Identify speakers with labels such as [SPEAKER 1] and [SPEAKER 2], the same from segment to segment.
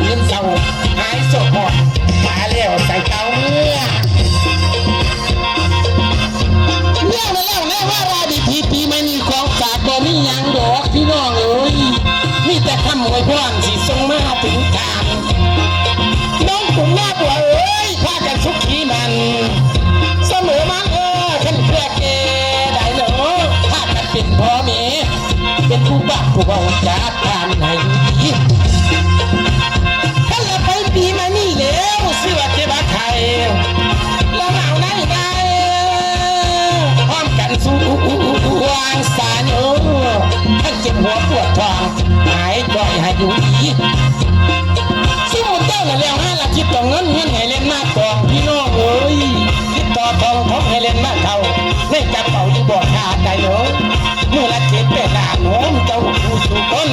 [SPEAKER 1] เงินเศร้าหายโศกหอดมาแล้วใส่เขาเมื่ยเลี้ยวมาแล้วแม่ว่าราดีทีปีไม่มีของฝากบ่มีหยังดอกพี่น้องเอ้ยมีแต่คำอวยพรสิที่ส่งมาถึงทางน้องปุ่มแม่บัวเอ้ยข้ากันสุขีมัน เสมอมาเออขันเพื่อเกได้เนาะพากันเป็น
[SPEAKER 2] พ่อเมีเป็นผู้บ้าผู้เบาจากการไหน เงินเงินให้เล่นมากก
[SPEAKER 1] องพี่น้องเอ้ยคิดต่อทองทองให้เล่นมากเท่าในกระเป๋าที่บอกขาดใจเนาะเมื่อละเจ็ดแปดล้านโน้มเจ้าผู้สุขคน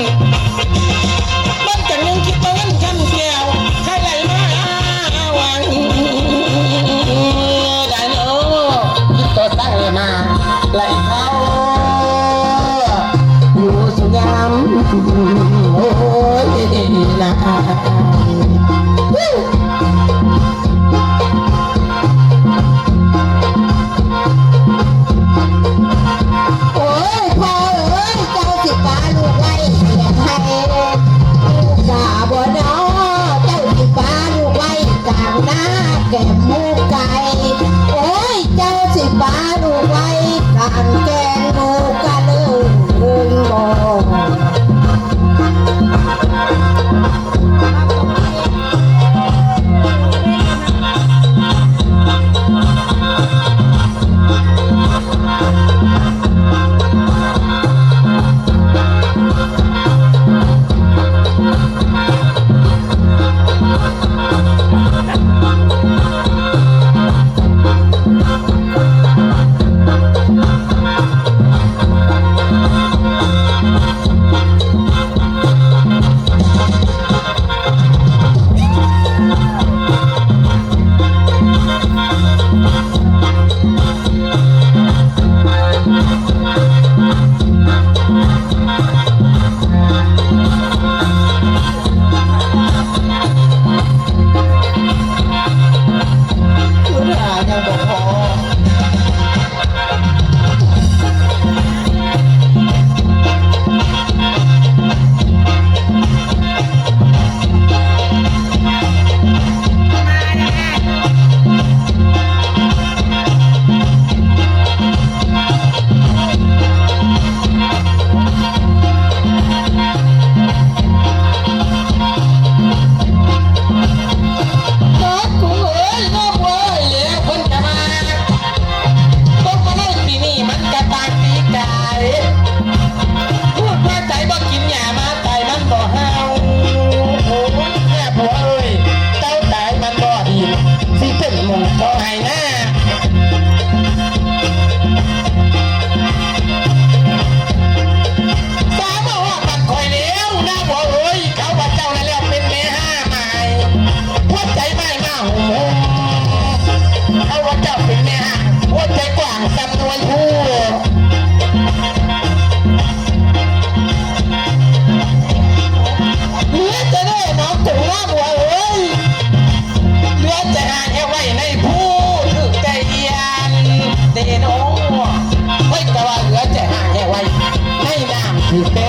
[SPEAKER 1] เ